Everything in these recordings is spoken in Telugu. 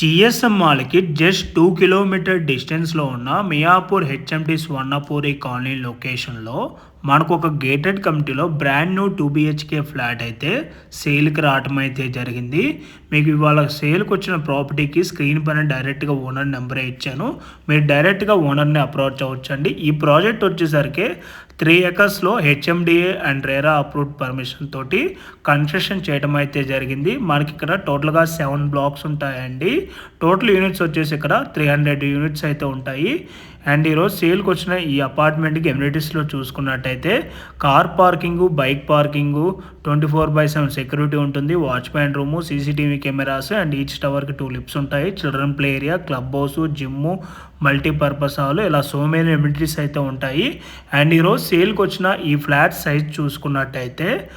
జిఎస్ఎంఆర్కి జస్ట్ టూ కిలోమీటర్ డిస్టెన్స్లో ఉన్న మియాపూర్ హెచ్ఎండి స్వర్ణపూరి కాలనీ లొకేషన్లో మనకు ఒక గేటెడ్ కమిటీలో brand new two BHK flat అయితే సేల్కి రావటం అయితే జరిగింది. మీకు ఇవాళ సేల్కి వచ్చిన ప్రాపర్టీకి స్క్రీన్ పైన డైరెక్ట్గా ఓనర్ నెంబరే ఇచ్చాను. మీరు డైరెక్ట్గా ఓనర్ని అప్రోచ్ అవ్వచ్చండి. ఈ ప్రాజెక్ట్ వచ్చేసరికి three ఎకర్స్లో HMDA and RERA approved permission తోటి కన్స్ట్రక్షన్ చేయడం అయితే జరిగింది. మనకి ఇక్కడ టోటల్గా సెవెన్ బ్లాక్స్ ఉంటాయండి. టోటల్ యూనిట్స్ వచ్చేసి ఇక్కడ త్రీ హండ్రెడ్ యూనిట్స్ అయితే ఉంటాయి. అండ్ ఈరోజు సేల్కి వచ్చిన ఈ అపార్ట్మెంట్కి ఎమ్యూనిటీస్లో చూసుకున్నట్టయితే car parking bike parking twenty four by seven security ఉంటుంది watchman room CCTV cameras and each టవర్కి two lifts ఉంటాయి children play area club house gym multipurpose hall ఇలా సో మెనీ ఎమ్యూనిటీస్ అయితే ఉంటాయి. అండ్ ఈరోజు సేల్కి వచ్చిన ఈ ఫ్లాట్ సైజ్ చూసుకున్నట్టయితే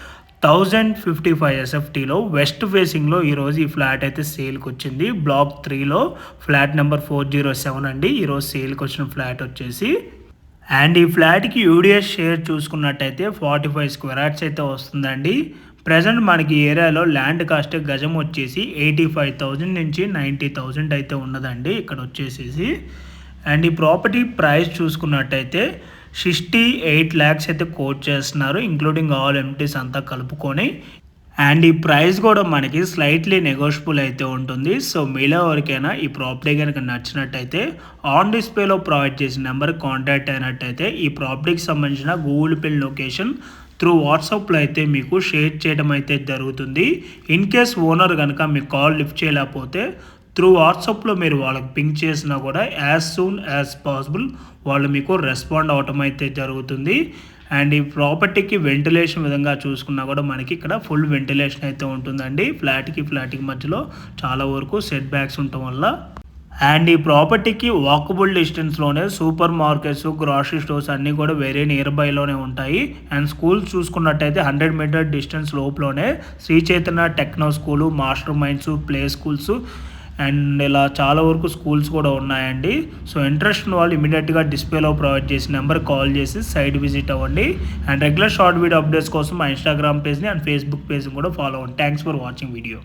థౌజండ్ ఫిఫ్టీ ఫైవ్ ఎస్ఎఫ్టీలో వెస్ట్ ఫేసింగ్లో ఈరోజు ఈ ఫ్లాట్ అయితే సేల్కి వచ్చింది బ్లాక్ త్రీలో flat number four zero seven అండి. ఈరోజు సేల్కి వచ్చిన ఫ్లాట్ వచ్చేసి. అండ్ ఈ ఫ్లాట్కి యూడిఎస్ షేర్ చూసుకున్నట్టయితే ఫార్టీ ఫైవ్ స్క్వేర్ యార్డ్స్ అయితే వస్తుందండి. ప్రజెంట్ మనకి ఏరియాలో ల్యాండ్ కాస్ట్ గజం వచ్చేసి ఎయిటీ ఫైవ్ థౌజండ్ నుంచి నైంటీ థౌజండ్ అయితే ఉన్నదండి. ఇక్కడ వచ్చేసేసి. అండ్ ఈ ప్రాపర్టీ ప్రైస్ చూసుకున్నట్టయితే సిక్స్టీ ఎయిట్ ల్యాక్స్ అయితే కోట్ చేస్తున్నారు ఇంక్లూడింగ్ ఆల్ ఎంటీస్ అంతా కలుపుకొని. అండ్ ఈ ప్రైస్ కూడా మనకి స్లైట్లీ నెగోషియబుల్ అయితే ఉంటుంది. సో మీలో ఎవరికైనా ఈ ప్రాపర్టీ కనుక నచ్చినట్టయితే ఆన్ డిస్ప్లేలో ప్రొవైడ్ చేసిన నెంబర్ కాంటాక్ట్ అయినట్టయితే ఈ ప్రాపర్టీకి సంబంధించిన గూగుల్ పే లొకేషన్ త్రూ వాట్సాప్లో అయితే మీకు షేర్ చేయడం అయితే జరుగుతుంది. ఇన్ కేస్ ఓనర్ కనుక మీకు కాల్ లిఫ్ట్ చేయలేకపోతే త్రూ వాట్సాప్లో మీరు వాళ్ళకి పింక్ చేసినా కూడా యాజ్ సూన్ యాజ్ పాసిబుల్ వాళ్ళు మీకు రెస్పాండ్ అవటం అయితే జరుగుతుంది. అండ్ ఈ ప్రాపర్టీకి వెంటిలేషన్ విధంగా చూసుకున్నా కూడా మనకి ఇక్కడ ఫుల్ వెంటిలేషన్ అయితే ఉంటుందండి. ఫ్లాట్కి ఫ్లాట్కి మధ్యలో చాలా వరకు సెట్ బ్యాక్స్ ఉండటం వల్ల. అండ్ ఈ ప్రాపర్టీకి వాకబుల్ డిస్టెన్స్లోనే సూపర్ మార్కెట్స్ గ్రాసరీ స్టోర్స్ అన్నీ కూడా వెరీ నియర్ బైలోనే ఉంటాయి. అండ్ స్కూల్స్ చూసుకున్నట్టయితే హండ్రెడ్ మీటర్ డిస్టెన్స్ లోపలనే Shri Chaitanya techno school master minds play schools and ఇలా చాలా వరకు స్కూల్స్ కూడా ఉన్నాయండి. సో ఇంట్రెస్ట్ వాళ్ళు ఇమీడియట్గా డిస్ప్లేలో ప్రొవైడ్ చేసి నెంబర్ కాల్ చేసి సైట్ విజిట్ అవ్వండి. And regular short video updates కోసం మా ఇన్స్టాగ్రామ్ పేజ్ని అండ్ ఫేస్బుక్ పేజ్ని కూడా ఫాలో అవ్వండి. Thanks for watching video.